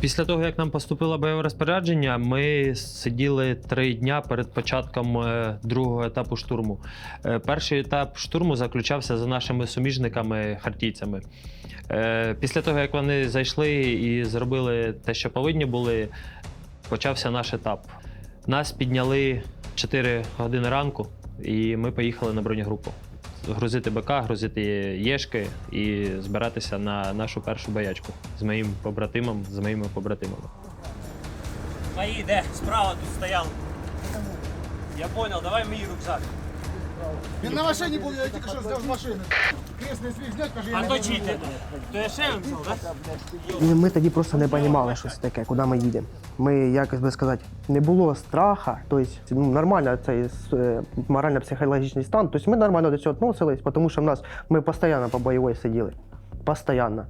Після того, як нам поступило бойове розпорядження, ми сиділи три дня перед початком е, другого етапу штурму. Е, Перший етап штурму заключався за нашими суміжниками хартійцями. Е, Після того, як вони зайшли і зробили те, що повинні були, почався наш етап. Нас підняли 4 години ранку, і ми поїхали на бронегрупу. Грузити БК, грузити єшки і збиратися на нашу першу боячку з моїм побратимом, з моїми побратимами. Мої, де? Справа тут стоял. Я зрозумів, давай мій рюкзак. Він на машині був, я тільки що зняв з машини. Кресний свій зняв, каже, я А не то чити? То я ще взяв, так? І ми тоді просто не розуміли, що це таке, куди ми їдемо. Ми, як би сказати, не було страха, тобто ну, нормально цей е, морально-психологічний стан. Тобто ми нормально до цього відносились, тому що в нас ми постійно по бойовій сиділи. Постійно.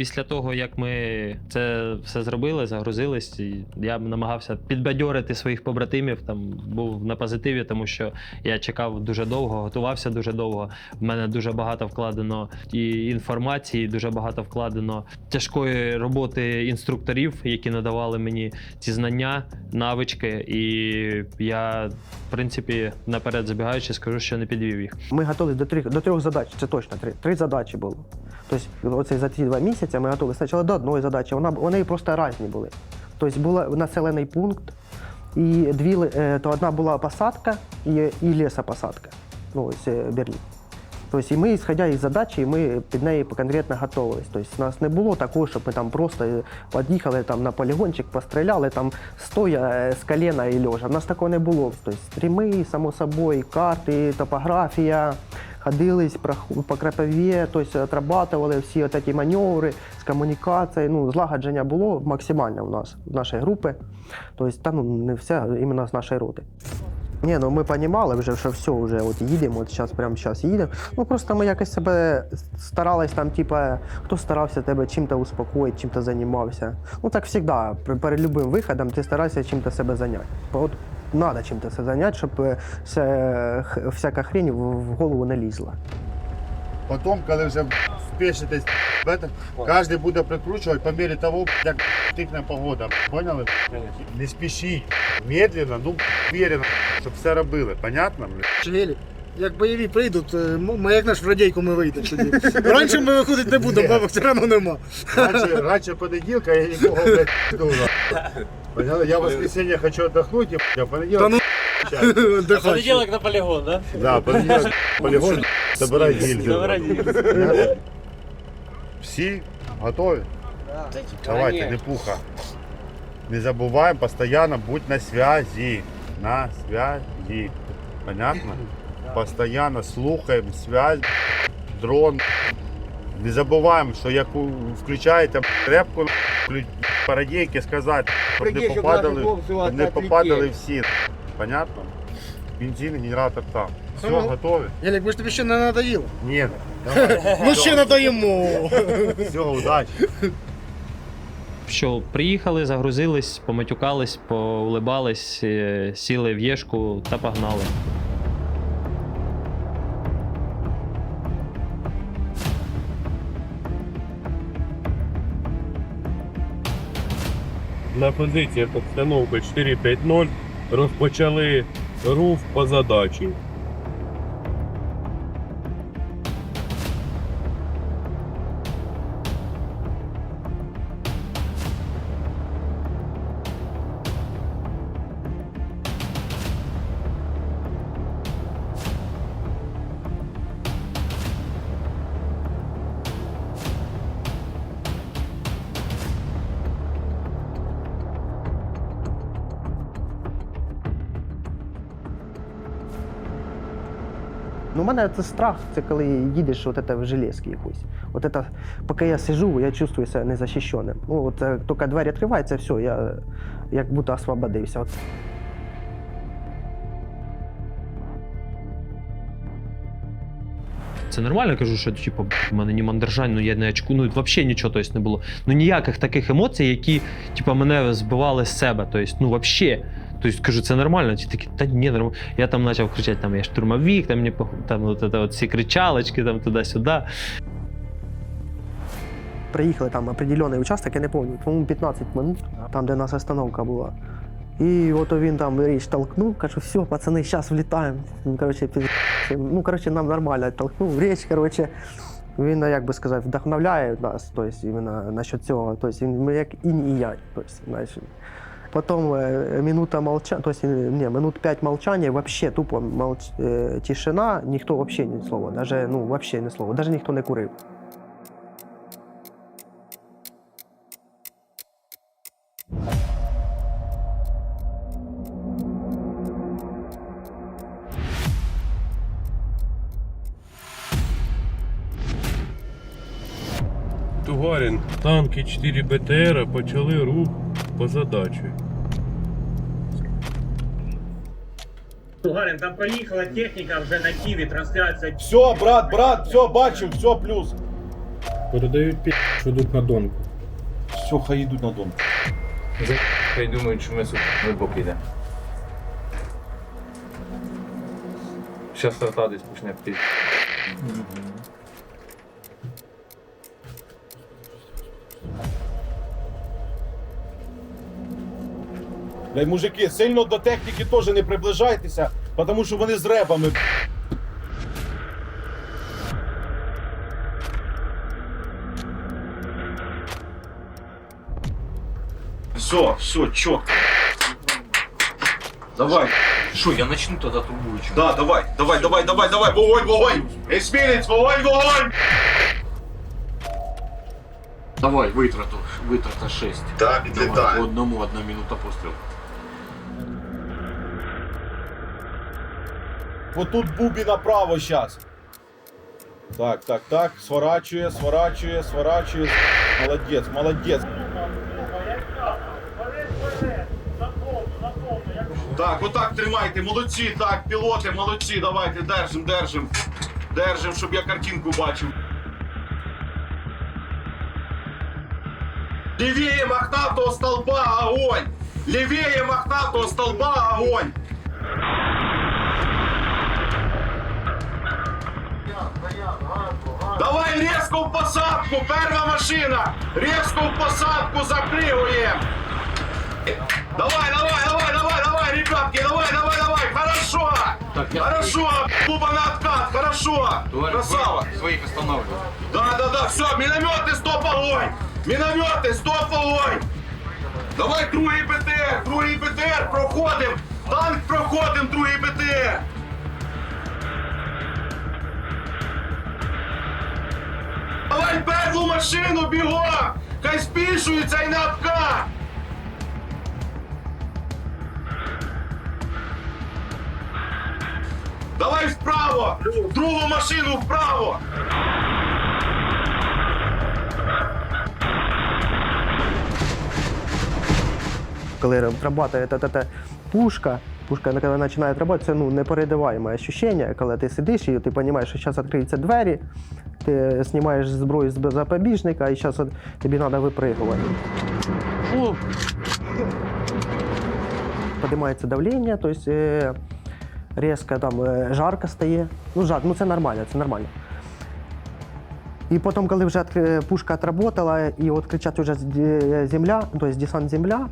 Після того, як ми це все зробили, загрузились, і я намагався підбадьорити своїх побратимів. Там був на позитиві, тому що я чекав дуже довго, готувався дуже довго. В мене дуже багато вкладено і інформації, дуже багато вкладено тяжкої роботи інструкторів, які надавали мені ці знання, навички. І я, в принципі, наперед забігаючи, скажу, що не підвів їх. Ми готувалися до трьох, до трьох задач, це точно три. Три задачі було. Тобто, оце за ці два місяці ми готувалися спочатку до одної задачі, вона, вони просто різні були. Тобто був населений пункт, і дві, е, то одна була посадка і, і лісопосадка. Ну, ось е, Берлін. Тобто, і ми, ісходя із задачі, ми під неї конкретно готувалися. Тобто, у нас не було такого, щоб ми там просто е, під'їхали там, на полігончик, постріляли там стоя е, з коліна і льожа. У нас такого не було. Тобто, стріми, само собою, карти, топографія, ходились прох- по крапові, тобто отрабатували всі ці маневри з комунікацією. Ну, злагодження було максимальне у нас, в нашої групи. Тобто, ну, не все, іменно з нашої роти. Ні, ну ми розуміли вже, що все, вже от їдемо, от зараз, прямо зараз їдемо. Ну просто ми якось себе старались там, типа, хто старався тебе чим-то успокоїти, чим-то займався. Ну так завжди, перед любим виходом ти стараєшся чим-то себе зайняти. Треба чим-то себе зайняти, щоб е, всяка хрень в в голову не лізла. Потім, коли вже спішитесь, кожен буде прикручувати по мірі того, як тикне погода. Поняли? Не спішіть. Медленно, ну уверенно, щоб все робили. Понятно? бля? Як бойові прийдуть, е, ми як наш в радійку ми вийдемо тоді. Раніше ми виходити не будемо, бабок все одно нема. Раніше, раніше понеділка я нікого блядь, не дуже. Я в воскресенье хочу отдохнуть, а в понеділок Та ну. Дихай. Понеділок на полігон, так? Да, понеділок полігон, собирай. Забирай Понятно? Всі готові? Давайте, не пуха. Не забуваємо постійно будь на связі. На связі. Понятно? Постоянно слухаємо связь, дрон. Не забуваємо, що як включаєте репку клю- по радійки сказати, щоб не попадали, щоб не попадали всі. Понятно? Бензин, генератор там. Все, Ага. готові? Гелік, ви ж тобі ще не надоїло. Ні. Ну ще надаємо. Все, удачі. Що приїхали, загрузились, поматюкались, поулибались, е, сіли в єшку та погнали. На позиціях постановки 4-5-0 розпочали рух по задачі. Ну, у мене це страх, це коли їдеш от в железки якусь. От це, поки я сижу, я чувствую себе незахищеним. Ну, от е, тільки двері відкриваються, все, я як будто освободився. От. Це нормально, кажу, що типу, в мене ні мандержань, ну я не очку, ну взагалі нічого тобто, не було. Ну ніяких таких емоцій, які типу, мене збивали з себе. Тобто, ну взагалі. Тобто, кажу, це нормально. Ті такі, та ні, нормально. Я там почав кричати, там я штурмовик, там мені там от, це, от ці кричалочки, там туди-сюди. приїхали там определений участок, я не пам'ятаю, по-моєму, 15 минут, там, де нас остановка була. І от він там річ толкнув, кажу, все, пацани, зараз влітаємо. Ну, коротше, піз... ну, коротше, нам нормально толкнув. Річ, коротше, він, як би сказати, вдохновляє нас, тобто, іменно насчет цього. Тобто, він як інь і я. Тобто, знаєш. Потім э, минута молчания, то есть, э, не, минут пять молчания, вообще тупо молч... э, тишина, ніхто вообще ні слова, даже, ну, вообще ні слова, даже ніхто не курив. Тугарін, танки 4 БТР почали рух по задачі. Тугарин, там поїхала техніка вже на Києві, трансляція. Все, брат, брат, все, бачу, все плюс. Передають пі, що йдуть на донку. Все, хай йдуть на дом. Хай думають, що ми супер глибоко йдемо. Щас старта десь почне піти. Блядь, мужики, сильно до техніки теж не приближайтеся, тому що вони з ребами. Все, все, чітко. Давай. Що, я начну тоді турбуючи. Да, давай, давай, давай, давай, давай, вогонь, вогонь! Есмінець, вогонь, вогонь! Давай, витрату, витрата 6. Так, Давай, по одному одна минута постріл. Отут бубі направо зараз. Так, так, так. Сворачує, сворачує, сворачує. Молодець, молодець. Так, отак тримайте, молодці, так, пілоти, молодці, давайте, держим, держим. Держим, щоб я картинку бачив. Левее мохнатого столба огонь! Левее мохнатого столба огонь! Давай резко в посадку, перша машина! Резко в посадку запрыгиваем! Давай, давай, давай, давай, давай, ребятки, давай, давай, давай, хорошо! Хорошо, Буба на откат, хорошо! Красава! Своїх останавливай. Да, да, да, все, минометы, стоп, огонь! Минометы, стоп, огонь! Давай другий БТР, другий БТР, проходим! Танк проходим, другий БТР! Давай першу машину бігом! Хай спішується і не обка! Давай вправо! Другу машину вправо! Коли працює та, та, та, пушка, пушка, коли починає працювати, це ну, непередаваєме ощущення, коли ти сидиш і ти розумієш, що зараз відкриються двері, ти знімаєш зброю з запобіжника і зараз тобі треба випригувати. Фу, давлення, тобто е, різко там е, жарко стає. Ну, жар, ну це нормально, це нормально. І потім, коли вже пушка отработала, і от кричать вже земля, тобто десант земля,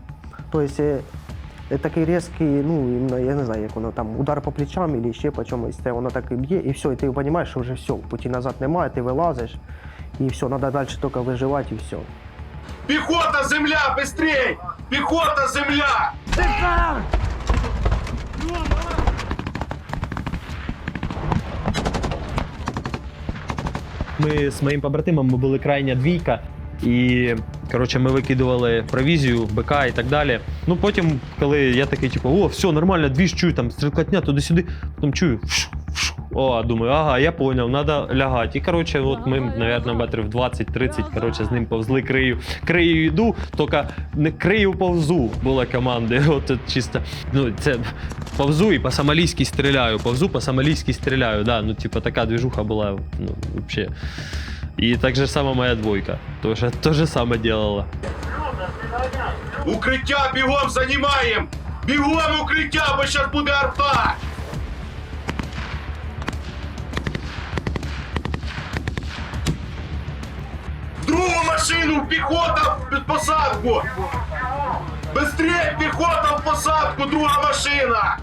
тобто такий різкий, ну, я не знаю, як воно там, удар по плечам або ще по чомусь, це воно так і б'є, і все, і ти розумієш, що вже все, путі назад немає, ти вилазиш, і все, треба далі тільки виживати, і все. Пехота, земля, быстрей! Пехота, земля! Ми з моїм побратимом ми були крайня двійка. І коротше, ми викидували провізію, БК і так далі. Ну потім, коли я такий, типу, о, все, нормально, двіж чую, там стрілкотня туди-сюди, потім чую. О, думаю, ага, я поняв, треба лягати. І коротше, от ми, мабуть, метрів 20-30, коротше, з ним повзли крию. Крию йду, тільки не крию повзу була команди. От тут чисто. Ну, це повзу і по сомалійськи стріляю, повзу по сомалійськи стріляю. Да, ну, типу, така движуха була, ну, взагалі. И так же само моя двойка. Тоже то же самое делала. Укриття бігом займаємо! Бігом укриття, бо зараз буде арта! Другу машину! машину, піхота в посадку! Быстрее, піхота в посадку, друга машина!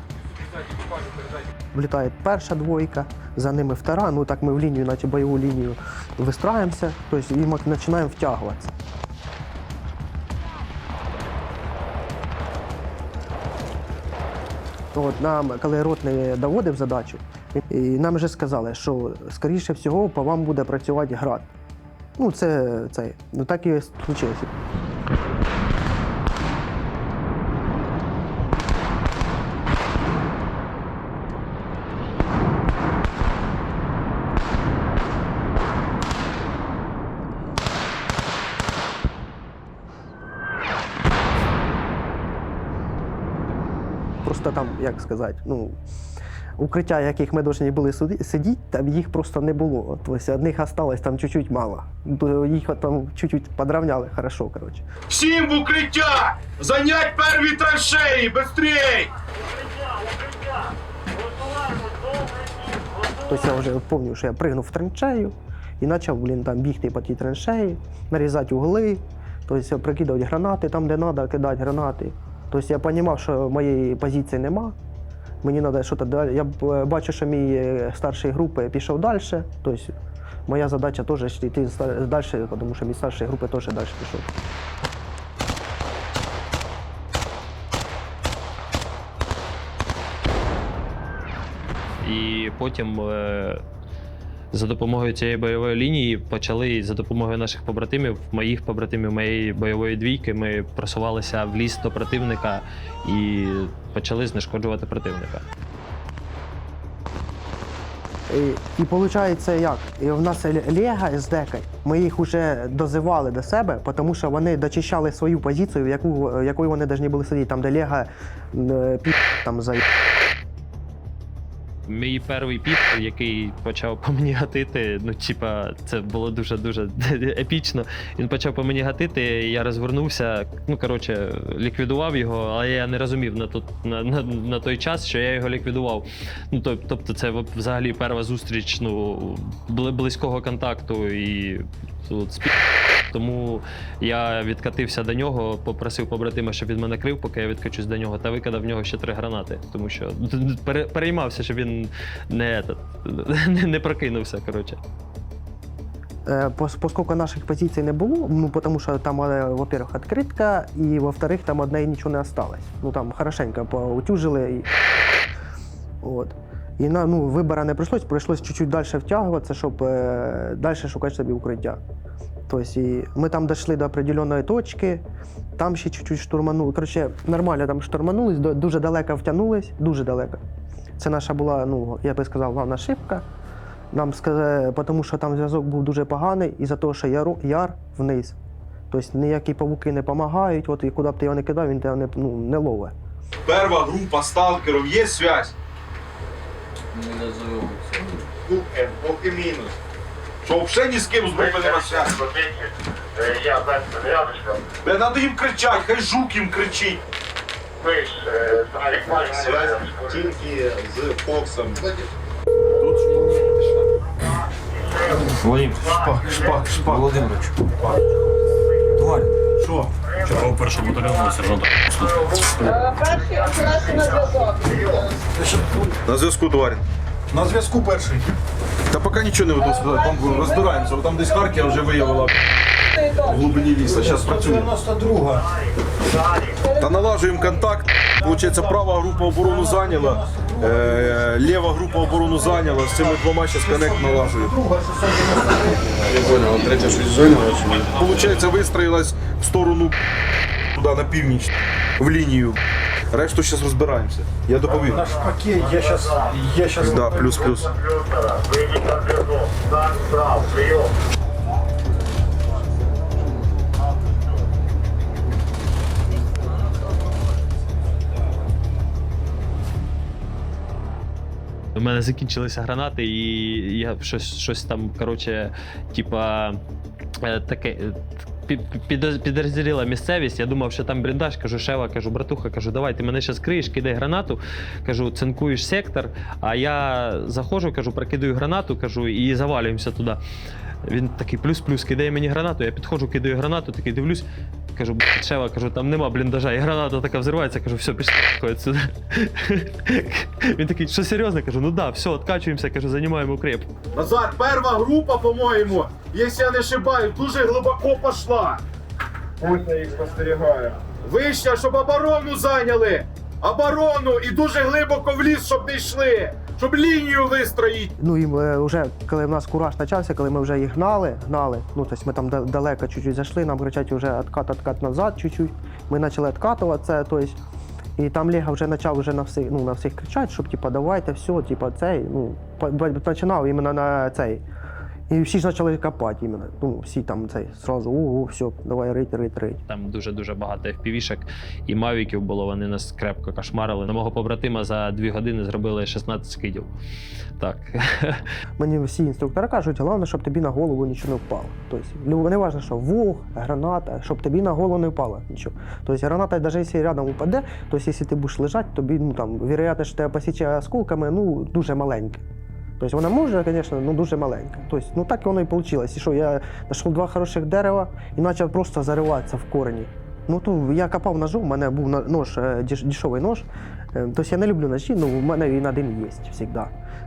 Влітає перша двойка, за ними втора. Ну так ми в лінію, наче бойову лінію Вистраємося, тобто і мы починаємо втягуватися. От нам, коли ротний доводив задачу, і нам вже сказали, що скоріше всього по вам буде працювати град. Ну, це, це ну так і случилося. Просто там, як сказати, ну, укриття, яких ми повинні були сидіти, там їх просто не було. Тобто одних осталось там чуть-чуть мало. Їх там чуть-чуть подравняли хорошо, коротше. Всім в укриття! Занять перві траншеї! Быстрей! Тобто я вже пам'ятаю, що я пригнув в траншею і почав, блін, там бігти по тій траншеї, нарізати угли, тобто прикидувати гранати там, де треба, кидати гранати. Тобто я розумів, що моєї позиції нема. Мені треба щось далі. Я бачу, що мій е, старший групи пішов далі. Тобто моя задача теж йти далі, тому що мій старший групи теж далі пішов. І потім е, за допомогою цієї бойової лінії почали за допомогою наших побратимів, моїх побратимів, моєї бойової двійки, ми просувалися в ліс до противника і почали знешкоджувати противника. І, і виходить як? І в нас Лега з ми їх вже дозивали до себе, тому що вони дочищали свою позицію, в яку, якою вони повинні були сидіти, там, де Лега е, пі там за. Мій перший піт, який почав по мені гатити, ну типа, це було дуже дуже епічно. Він почав по мені гатити, я розвернувся. Ну коротше, ліквідував його, але я не розумів на, тот, на, на, на той час, що я його ліквідував. Ну тоб- тобто, це взагалі перша зустріч ну, близького контакту і от, з пі- тому я відкатився до нього, попросив побратима, щоб він мене крив, поки я відкачусь до нього, та викидав в нього ще три гранати, тому що пере- переймався, щоб він не, этот, не, не прокинувся. Коротше. Е, пос- Поскольку наших позицій не було, ну тому що там, е, во-первых, відкритка, і во-вторых, там одне і нічого не осталось. Ну там хорошенько поутюжили. І... От. І на, ну, вибора не прийшлось, прийшлось чуть-чуть далі втягуватися, щоб е, далі шукати собі укриття. Тобто, і ми там дійшли до определеної точки, там ще чуть-чуть штурманули. Коротше, нормально там штурманулись, дуже далеко втягнулись, дуже далеко. Це наша була, ну, я би сказав, головна ошибка. Нам сказали, тому що там зв'язок був дуже поганий, і за того, що яру, яр вниз. Тобто ніякі павуки не допомагають, от і куди б ти його не кидав, він тебе не, ну, не ловить. Перва група сталкерів, є связь? Поки, поки мінус. Що взагалі ні з ким з групи нема связі? Я без рядочка. Не треба їм кричати, хай жук їм кричить. Пиш, Связь тільки з Фоксом. Володимир, шпак, шпак, шпак. Володимирович. Тварь. Що? Чого першого батальйону сержанта Перший операція на зв'язок. На зв'язку, товарин. На зв'язку перший. Та поки нічого не сказати, там розбираємося. Там десь Харків вже виявила в глибині ліса. Зараз працюємо. 92 Та налажуємо контакт. Получається, права група оборону зайняла, е, ліва група оборону зайняла. З цими двома зараз коннект налажуємо. Третя щось зайняла? Получається, вистроїлась в сторону туди, на північ, в лінію. Решту зараз розбираємося. Я доповім. Наш пакет, я зараз. Я. Да, плюс-плюс. У мене закінчилися гранати, і я щось, щось там, коротше, типа, е, таке. е, підрозділила місцевість. Я думав, що там бріндаж, Кажу, Шева, кажу, братуха, кажу, давай, ти мене зараз криєш, кидай гранату. Кажу, цинкуєш сектор. А я заходжу, кажу, прокидаю гранату, кажу, і завалюємося туди. Він такий плюс-плюс кидає мені гранату. Я підходжу, кидаю гранату, такий дивлюсь. Кажу, «Блядь, Шева, кажу, там нема бліндажа, і граната така взривається, кажу, все, пішли відсюди. Він такий, що серйозно? Кажу, ну да, все, откачуємося, кажу, займаємо укреп. Назар, перша група, по-моєму, якщо я не ошибаюсь, дуже глибоко пішла. Пусть їх спостерігає. Вище, щоб оборону зайняли. Оборону і дуже глибоко в ліс, щоб не йшли. Щоб лінію вистроїть. Ну і е, вже коли в нас кураж почався, коли ми вже їх гнали, гнали, ну тобто ми там далеко чуть-чуть зайшли, нам кричать вже откат, откат назад чуть-чуть. Ми почали відкатуватися, тобто, і там Лега вже почав вже на всіх, ну, на всіх кричати, щоб типу, давайте все, типу, цей, ну, по- по- починав іменно на цей. І всі ж почали копати іменно. Ну, всі там цей зразу, ого, все, давай рить, рить, рить. Там дуже-дуже багато FPV-шок і мавіків було, вони нас крепко кошмарили. На мого побратима за дві години зробили 16 скидів. Так. Мені всі інструктори кажуть, головне, щоб тобі на голову нічого не впало. Тобто, не важливо, що вух, граната, щоб тобі на голову не впало нічого. Тобто граната, навіть якщо рядом упаде, то якщо ти будеш лежати, тобі ну, там, вероятність, що тебе посіче осколками, ну, дуже маленька. Тобто вона може, звісно, ну дуже маленька. Тобто, ну так воно і вийшло. І що я знайшов два хороших дерева і почав просто зариватися в корені. Ну то я копав ножом, у мене був нож, е, дешевий нож. Тобто я не люблю ножі, але в мене він один є завжди.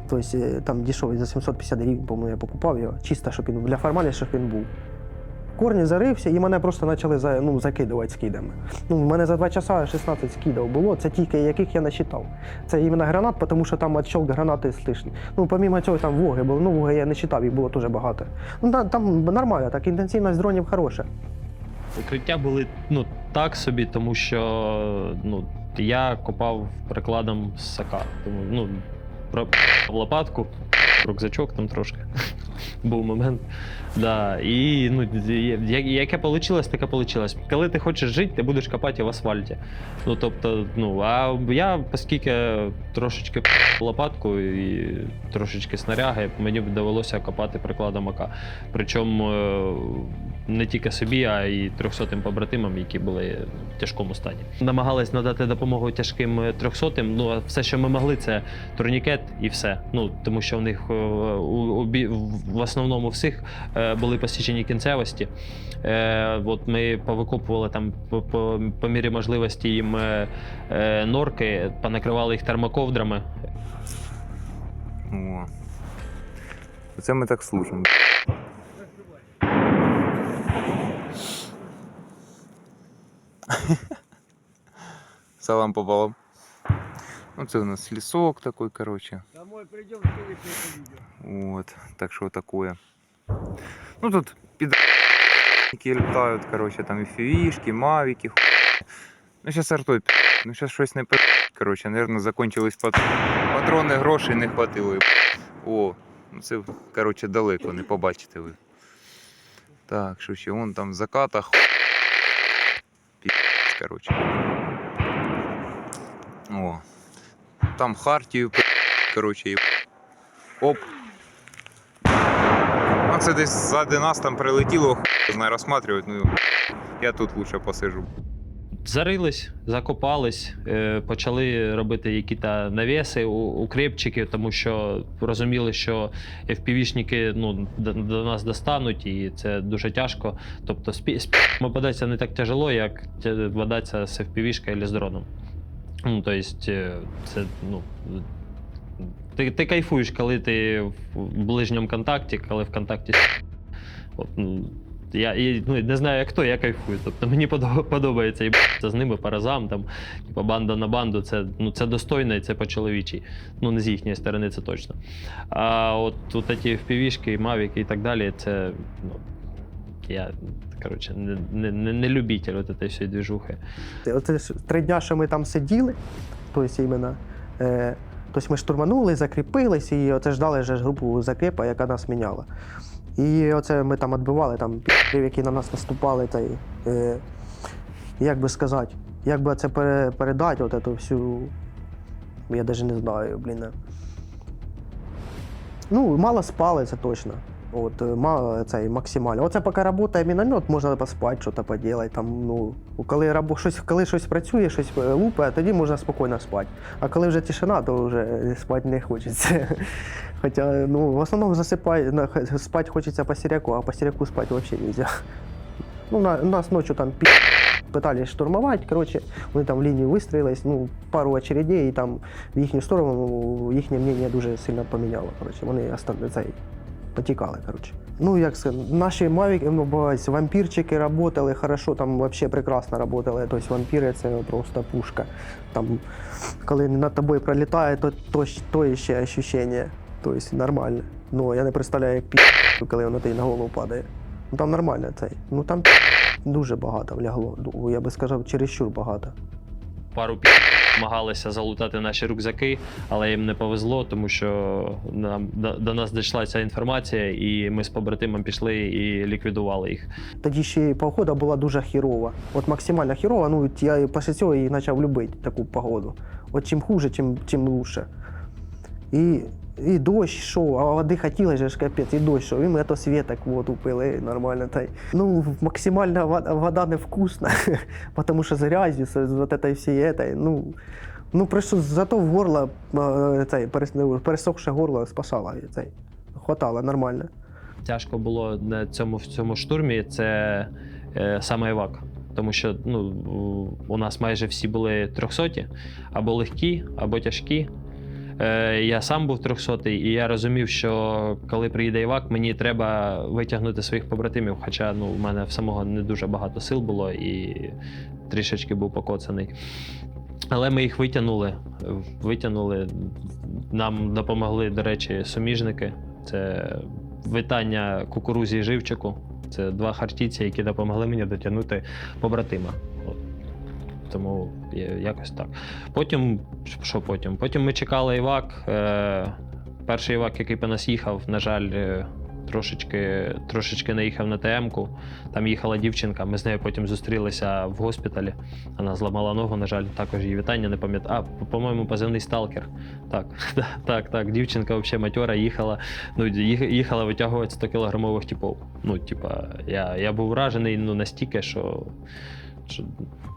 Тобто там дешевий за 750 гривень, по-моєму, я покупав його, чисто, щоб він для формалі, щоб він був. Корні зарився і мене просто почали ну, закидувати скидами. Ну, в мене за 2 часа 16 скидів було, це тільки яких я насчитав. Це іменно гранат, тому що там отщелк гранати слышний. Ну, помімо цього, там воги було, ну воги я не читав, їх було дуже багато. Ну, там нормально, так, інтенсивність дронів хороша. Укриття були ну, так собі, тому що ну, я копав прикладом з сака. Тому ну, в лопатку, рюкзачок там трошки. Був момент. Да. І ну, яке вийшло, таке вийшло. Коли ти хочеш жити, ти будеш копати в асфальті. Ну, тобто, ну, а я, оскільки трошечки лопатку і трошечки снаряги, мені довелося копати прикладом АК. Причому е, не тільки собі, а й 300 побратимам, які були в тяжкому стані. Намагались надати допомогу тяжким е, 300 Ну все, що ми могли, це турнікет і все. Ну тому що в них е, у, у, в основному всіх е, були посічені кінцевості. Е, от ми повикопували там по, по, по мірі можливості їм е, е, норки, понакривали їх термоковдрами. О. Оце ми так служимо. Салам пополам. Ну, це у нас лісок такой, короче. Домой прийдемо, Вот, так что такое. Ну тут під літають, короче, там і фівішки, мавіки, ху... Ну сейчас артой, пі***. ну сейчас щось не пи***. Короче, наверное, закончились пат... патрони, грошей не хватило. О, ну це, короче, далеко, не побачите ви. Так, що ще, вон там в закатах. Пі***, короче. О. Там Хартію, пи***, короче, і Оп. Ну, це десь ззади нас там прилетіло, хуй знає розсматривать, ну я тут лучше посижу. Зарились, закопались, е, почали робити якісь навіси, у- укрепчики, тому що розуміли, що FPV-шники ну, до, нас достануть, і це дуже тяжко. Тобто спі, спі попадатися не так тяжело, як тя- з FPV-шкою або з дроном. Ну, тобто, це ну. Ти, ти кайфуєш, коли ти в ближньому контакті, коли в контакті. От, ну, я і, ну, не знаю, як хто, я кайфую. Тобто мені подобається і з ними по разам, там, типу, банда на банду, це, ну, це достойно і це по-чоловічій. Ну, не з їхньої сторони, це точно. А от, от ці впівішки, мавіки і так далі, це. Ну, я, коротше, не, не, не, любитель от цієї всієї двіжухи. Оце ж три дня, що ми там сиділи, тобто іменно, е, тобто ми штурманули, закріпились і оце ждали ж групу закріпа, яка нас міняла. І оце ми там відбивали там пів, які на нас наступали, та й, е, як би сказати, як би це пере, передати, от эту всю. Я навіть не знаю, блін. Ну, мало спали, це точно. От, е, ма, цей, максимально. Оце поки працює міномет, можна поспати, щось поділати. Там, ну, коли, рабо, щось, коли щось працює, щось е, лупає, тоді можна спокійно спати. А коли вже тишина, то вже спати не хочеться. Хоча ну, в основному засипай, спати хочеться по сіряку, а по сіряку спати взагалі не можна. Ну, на, нас ночью там пи... пытались штурмовать, короче, вони там в лінію вистрілились, ну, пару очередей, і там в їхню сторону їхнє мнення дуже сильно поміняло. Короче, вони цей, потікали, короче. Ну, як сказати, наші мавіки, ну, вампірчики працювали хорошо, там взагалі прекрасно працювали. Тобто вампіри це просто пушка. Там, коли над тобою пролітає, то, то, то ще ощущення. Тобто нормально. Ну, я не представляю, як пі, коли воно тобі на голову падає. Ну там нормально цей. Ну там дуже багато влягло. Ну, Я би сказав, чересчур багато. Пару пі намагалися залутати наші рюкзаки, але їм не повезло, тому що нам до, до нас дійшла ця інформація, і ми з побратимом пішли і ліквідували їх. Тоді ще погода була дуже хірова. От максимально хірова, ну я після цього і почав любити таку погоду. От чим хуже, тим, тим лучше. І, і дощ йшов, а води хотілося ж капець, і дощ йшов. І ми то світок воду пили нормально. Та ну, максимально вода, вода невкусна, тому що з грязю, з, з от этой всієї, этой, ну, ну просто зато в горло, цей, ну, пересохше горло спасало. Цей, хватало нормально. Тяжко було на цьому в цьому штурмі. Це е, саме евак. Тому що ну, у нас майже всі були трьохсоті, або легкі, або тяжкі. Е, я сам був трьохсотий, і я розумів, що коли приїде Івак, мені треба витягнути своїх побратимів. Хоча ну, у мене в самого не дуже багато сил було і трішечки був покоцаний. Але ми їх витягнули. Витягнули. Нам допомогли, до речі, суміжники. Це витання кукурузі і живчику. Це два хартійці, які допомогли мені дотягнути побратима. Тому якось так. Потім, що потім? Потім ми чекали Івак. Е, перший Івак, який по нас їхав, на жаль, е, трошечки, трошечки не їхав на ТМ-ку. Там їхала дівчинка. Ми з нею потім зустрілися в госпіталі. Вона зламала ногу, на жаль, також її вітання не пам'ятаю. А, по-моєму, позивний сталкер. Так, так, так. Дівчинка взагалі матьора їхала. Ну, їхала витягувати 100 кілограмових типов. Ну, типа, я, я був вражений ну, настільки, що.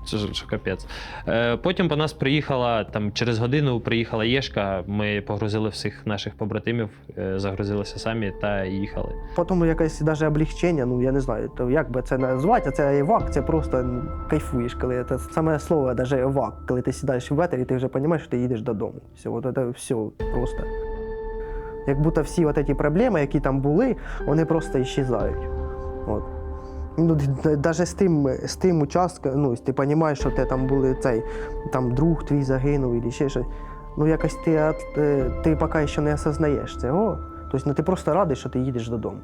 Це ж капець. Е, потім по нас приїхала там через годину приїхала Єшка. Ми погрузили всіх наших побратимів, е, загрузилися самі та їхали. Потім якесь даже облегчення, ну я не знаю, то як би це назвати, а це евак, це просто кайфуєш, коли це саме слово, даже евак, коли ти сідаєш в ветер і ти вже розумієш, що ти їдеш додому. Все, от це все просто. Як будто всі от ці проблеми, які там були, вони просто іщезають. От. Ну, навіть з тим, з тим участком, ну, ти розумієш, що ти там були цей, там друг твій загинув, і ще щось. Ну, якось ти, е, ти поки ще не осознаєш цього. Тобто ну, ти просто радий, що ти їдеш додому.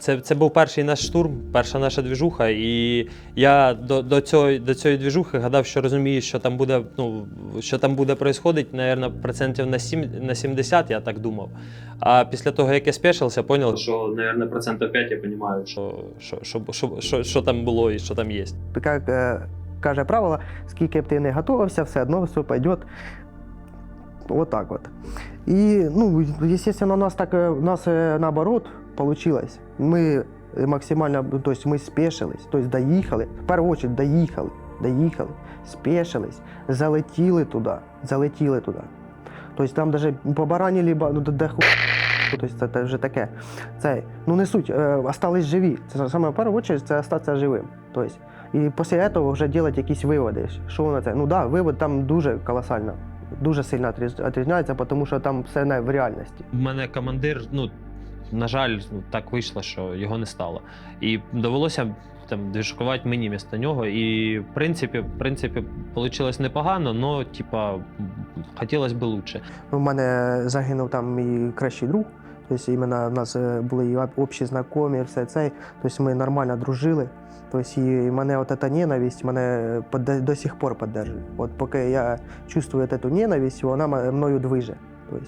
Це, це був перший наш штурм, перша наша двіжуха. І я до, до, цього, до цієї двіжухи гадав, що розумію, що там буде, ну, що там буде происходить, наверное, процентів на, 7, на 70, я так думав. А після того, як я спешився, зрозумів, що, наверное, процентів 5 я розумію, що, що, що, що, що, що там було і що там є. Як е, каже правило, скільки б ти не готувався, все одно все пойде вот так от. І, ну, естественно, у нас так, е, у нас е, наоборот получилось. Ми максимально, ну, то есть ми спешились, то есть доїхали, в першу чергу доїхали, доїхали, спешились, залетіли туди, залетіли туди. Тобто там навіть побаранили, ба- ну, де ху... Тобто це, вже таке. Це, ну не суть, е, остались живі. Це саме в першу чергу це остатися живим. Тобто, і після цього вже робити якісь виводи. Що на це? Ну так, да, вивод там дуже колосально, дуже сильно отрізняється, тому що там все не в реальності. У мене командир, ну, на жаль, так вийшло, що його не стало. І довелося там двіжкувати мені місто нього. І в принципі, в принципі, вийшло непогано, але типа хотілося б лучше. У мене загинув там мій кращий друг. Тобто іменно в нас е, були і общі знайомі, все це. Тобто ми нормально дружили. Тобто і мене от ця ненависть мене до сих пор підтримує. От поки я чувствую цю ненависть, вона мною движе. Тобто,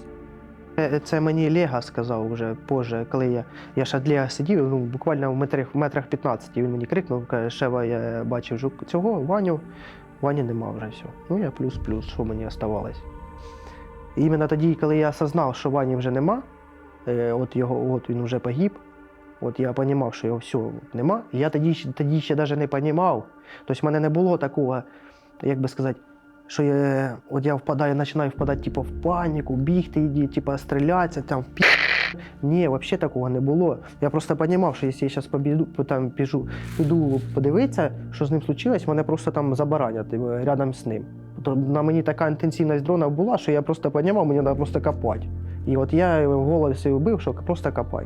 Це мені Лега сказав вже позже, коли я, я ще Лега сидів, ну, буквально в метрах, метрах 15 він мені крикнув, каже, Шева, я бачив жук цього, Ваню, Вані нема вже все. Ну я плюс-плюс, що мені оставалось. Іменно тоді, коли я осознав, що Вані вже нема, е, от його, от він вже погиб, от я розумів, що його все нема. Я тоді, тоді ще навіть не розумів. Тобто в мене не було такого, як би сказати, що я, от я впадаю, починаю впадати типу, в паніку, бігти, іди, типу, стрілятися, там пі. Ні, взагалі такого не було. Я просто розумів, що якщо я зараз побіду, там, біжу, піду подивитися, що з ним случилось, мене просто там забаранять е, рядом з ним. На мені така інтенсивність дрона була, що я просто розумів, мені треба просто копати. І от я в голові вбив, що просто копай.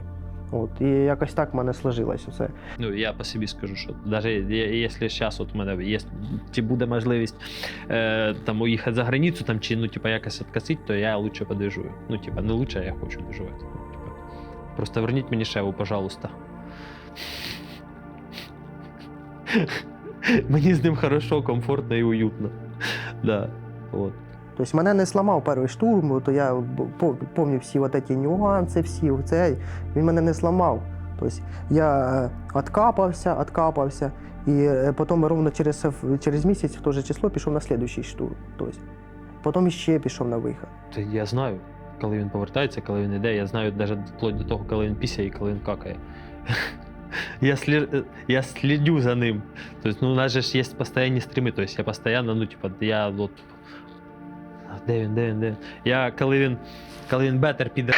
От, і якось так в мене сложилось все. Ну, я по собі скажу, що навіть якщо зараз от у мене є, чи буде можливість е, там уїхати за границю, там, чи ну, типа, якось відкосити, то я лучше подежую. Ну, типа, не лучше, а я хочу дежувати. Ну, типа, просто верніть мені шеву, пожалуйста. Мені з ним хорошо, комфортно і уютно. Да. От. Тобто мене не сламав перший штурм, то я пам'ятаю всі от ці нюанси, всі цей. Він мене не сламав. Тобто я е, откапався, откапався, і е, потім ровно через, через місяць в те же число пішов на слідуючий штурм. Тобто, потім ще пішов на вихід. Я знаю, коли він повертається, коли він йде. Я знаю навіть вплоть до того, коли він пісяє і коли він какає. Я, слід, я слідю за ним. Тобто, ну, у нас же ж є постійні стріми, тобто я постійно, ну, типа, я от. Де він, де він, де він? Я коли він. Коли він бетер піде.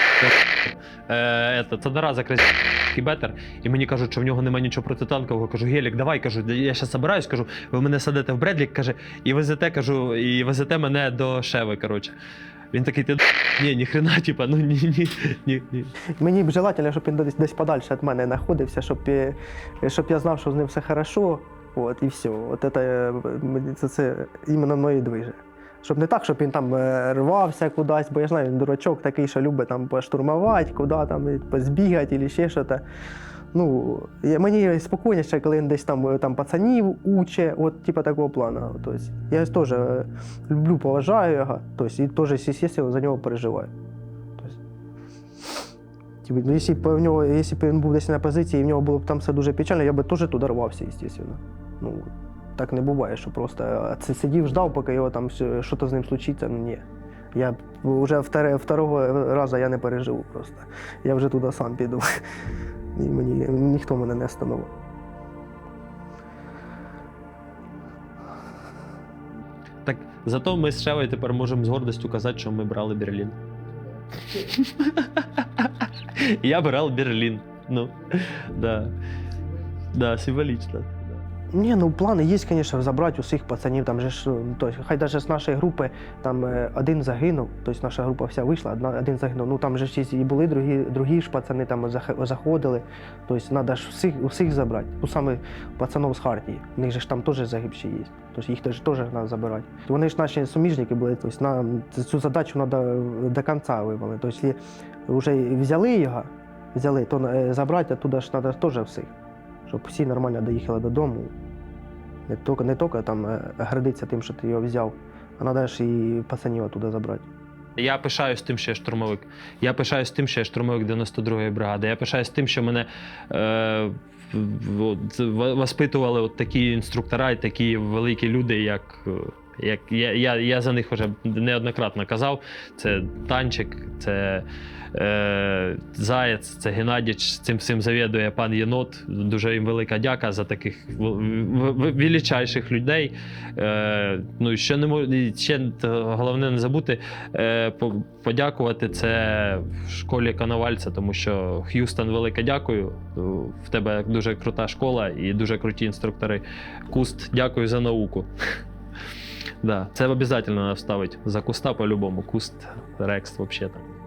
Е, це красивий бетер, і мені кажуть, що в нього немає нічого протитанкового. Кажу, Гелік, давай кажу, я зараз собираюсь, кажу, ви мене садите в Бредлік, каже, і везете, кажу, і везете мене до Шеви. коротше. Він такий, ти ні, ніхрена, типа, ну ні, ні, ні, ні. Мені б желательно, щоб він десь, десь подальше від мене знаходився, щоб, щоб я знав, що з ним все хорошо. От, і все. От це, е, це, це іменно мною движе. Щоб не так, щоб він там е, рвався кудись, бо я знаю, він дурачок такий, що любить там поштурмувати, куди там позбігати або ще щось. Ну, мені спокійніше, коли він десь там, е, там пацанів уче, от типу такого плану. Тобто, я теж е, люблю, поважаю його, тобто, і теж, звісно, за нього переживаю. Типу, ну, якщо б в нього, якщо б він був десь на позиції, і в нього було б там все дуже печально, я би теж туди рвався, звісно. Ну, так не буває, що просто е, це сидів, ждав, поки його там все- що-то з ним случиться. Ну ні. Я вже вторе, второго разу я не переживу просто. Я вже туди сам піду. І мені ніхто мене не остановив. Так зато ми з Шевою тепер можемо з гордістю казати, що ми брали Берлін. Я брав Берлін. Ну, да. Да, символічно. Ні, ну плани є, звісно, забрати усіх пацанів. Там же ж, ну, то, есть, хай навіть з нашої групи там е, один загинув, тобто наша група вся вийшла, один загинув. Ну там же ж і були другі, другі ж пацани там зах- заходили. Тобто треба ж всіх, усіх забрати. Ну саме пацанов з Хартії. У них же ж там теж загибші є. Тобто їх теж теж треба забирати. Вони ж наші суміжники були, тобто нам цю задачу треба до кінця вивели. Тобто, якщо вже взяли його, взяли, то е, забрати туди ж треба теж всіх щоб всі нормально доїхали додому. Не тільки, не тільки там е, гордитися тим, що ти його взяв, а треба ж і пацанів туди забрати. Я пишаюсь тим, що я штурмовик. Я пишаюсь тим, що я штурмовик 92-ї бригади. Я пишаюсь тим, що мене е, воспитували от такі інструктора і такі великі люди, як. Як я, я, я за них вже неоднократно казав. Це танчик, це е, Заєць, це Геннадіч, цим всім завідує пан Єнот. Дуже їм велика дяка за таких величайших людей. Е, ну, ще не мож- і ще головне не забути е, подякувати це в школі Коновальця, тому що Х'юстон, велике дякую. В тебе дуже крута школа і дуже круті інструктори. Куст, дякую за науку. Да, це обов'язково треба ставити. За куста по-любому. Куст, Рекс, взагалі там.